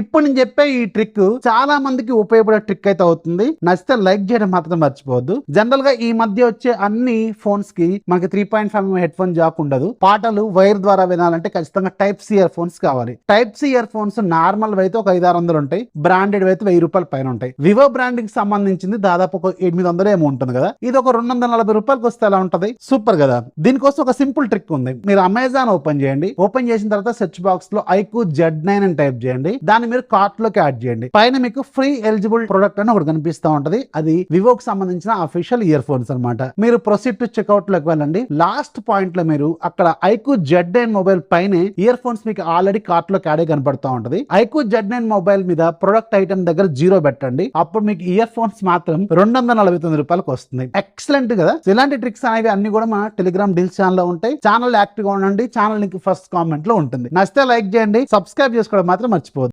ఇప్పుడు నేను చెప్పే ఈ ట్రిక్ చాలా మందికి ఉపయోగపడే ట్రిక్ అయితే అవుతుంది. నచ్చితే లైక్ చేయడం మాత్రం మర్చిపోవద్దు. జనరల్గా ఈ మధ్య వచ్చే అన్ని ఫోన్స్కి మనకి three point five headphone jack ఉండదు. పాటలు వైర్ ద్వారా వినాలంటే ఖచ్చితంగా టైప్ సి ఇయర్ ఫోన్స్ కావాలి. Type C earphones normal అయితే ఒక ఐదు ఆరు వందలు ఉంటాయి. బ్రాండెడ్ అయితే వెయ్యి రూపాయల పైన ఉంటాయి. వివో బ్రాండింగ్ సంబంధించింది దాదాపు ఒక ఎనిమిది వందలు ఏమో ఉంటుంది కదా. ఇది ఒక రెండు వందల నలభై రూపాయలకి వస్తే ఎలా ఉంటది? సూపర్ కదా. దీనికోసం ఒక సింపుల్ ట్రిక్ ఉంది. మీరు అమెజాన్ ఓపెన్ చేయండి. ఓపెన్ చేసిన తర్వాత సెర్చ్ బాక్స్లో ఐకు జెడ్ నైన్ అని టైప్ చేయండి. దాని దాన్ని మీరు కార్ట్లోకి యాడ్ చేయండి. పైన మీకు ఫ్రీ ఎలిజిబుల్ ప్రొడక్ట్ అని ఒకటి కనిపిస్తూ ఉంటది. అది వివోకి సంబంధించిన అఫీషియల్ ఇయర్ ఫోన్స్ అనమాట మీరు ప్రొసీడ్ టు చెక్అవుట్లోకి వెళ్ళండి. లాస్ట్ పాయింట్లో మీరు అక్కడ ఐకు జెడ్ నైన్ మొబైల్ పైన ఇయర్ ఫోన్స్ మీకు ఆల్రెడీ కార్ట్లోకి యాడే కనబడుతూ ఉంటది. ఐకు జెడ్ నైన్ మొబైల్ మీద ప్రొడక్ట్ ఐటమ్ దగ్గర జీరో పెట్టండి. అప్పుడు మీకు ఇయర్ ఫోన్స్ మాత్రం రెండు వందల నలభై తొమ్మిది రూపాయలకు వస్తుంది. ఎక్సలెంట్ కదా? ఇలాంటి ట్రిక్స్ అనేవి అన్ని కూడా మన టెలిగ్రామ్ డీల్స్ ఛానల్లో ఉంటాయి. ఛానల్ యాక్టివ్గా ఉండండి. ఛానల్ లింక్ ఫస్ట్ కామెంట్లో ఉంటుంది. నచ్చితే లైక్ చేయండి. సబ్స్క్రైబ్ చేసుకోవడం మాత్రం మర్చిపోవద్దు.